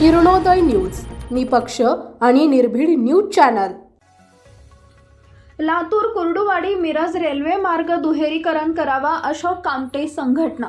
Kiranoday news निपक्ष आणि निर्भीड news channel. Latur Kurduwadi Miraj railway मार्ग दुहेरीकरण करावा अशोक कामटे संघटना.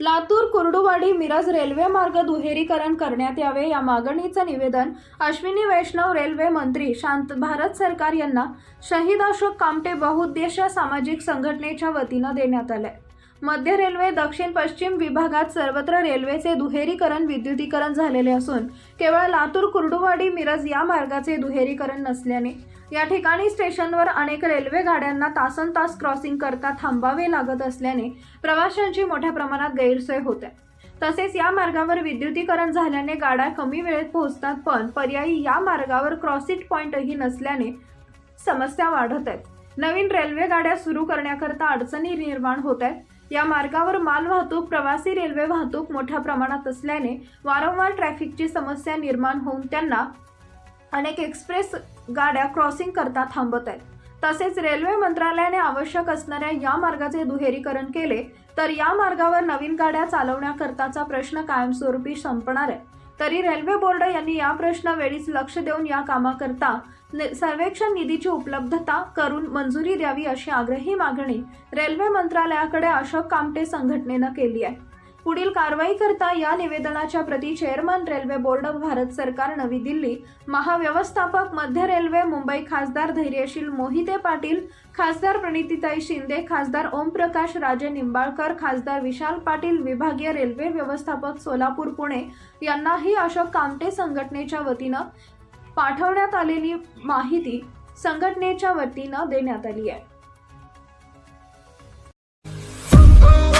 लातूर कुर्डुवाडी मिरज रेल्वे मार्ग दुहेरीकरण करण्यात यावे या मागणीचं निवेदन अश्विनी वैष्णव रेल्वे मंत्री शांत भारत सरकार यांना शहीद अशोक कामटे बहुउद्देशीय सामाजिक संघटनेच्या वतीनं देण्यात आलंय. मध्य रेल्वे दक्षिण पश्चिम विभागात सर्वत्र रेल्वेचे दुहेरीकरण विद्युतीकरण झालेले असून केवळ लातूर कुर्डुवाडी मिरज या मार्गाचे दुहेरीकरण नसल्याने या ठिकाणी स्टेशनवर अनेक रेल्वे गाड्यांना तासन तास क्रॉसिंग करता थांबावे लागत असल्याने प्रवाशांची मोठ्या प्रमाणात गैरसोय होते तसेच या मार्गावर विद्युतीकरण झाल्याने गाड्या कमी वेळेत पोहोचतात पण पर्यायी या मार्गावर क्रॉसिंग पॉईंटही नसल्याने समस्या वाढत आहेत. नवीन रेल्वे गाड्या सुरू करण्याकरता अडचणी निर्माण होत आहेत. या मार्गावर माल वाहतूक प्रवासी रेल्वे वाहतूक मोठ्या प्रमाणात असल्याने वारंवार ट्रॅफिकची समस्या निर्माण होऊन त्यांना अनेक एक्सप्रेस गाड्या क्रॉसिंग करता थांबत आहेत. तसेच रेल्वे मंत्रालयाने आवश्यक असणाऱ्या या मार्गाचे दुहेरीकरण केले तर या मार्गावर नवीन गाड्या चालवण्याकरताचा प्रश्न कायमस्वरूपी संपणार आहे. तरी रेल्वे बोर्ड यांनी या प्रश्नावेळीच लक्ष देऊन या कामाकरता सर्वेक्षण निधीची उपलब्धता करून मंजुरी द्यावी अशी आग्रही मागणी रेल्वे मंत्रालयाकडे अशोक कामटे संघटनेनं केली आहे. पुढील कारवाई करता या निवेदनाच्या प्रती चेअरमन रेल्वे बोर्ड भारत सरकार नवी दिल्ली. महाव्यवस्थापक मध्य रेल्वे मुंबई खासदार धैर्यशील मोहिते पाटील खासदार प्रणितीताई शिंदे खासदार ओमप्रकाश राजे निंबाळकर खासदार विशाल पाटील विभागीय रेल्वे व्यवस्थापक सोलापूर पुणे यांनाही अशोक कामटे संघटनेच्या वतीनं पाठवण्यात आलेली माहिती संघटनेच्या वतीनं देण्यात आली आहे.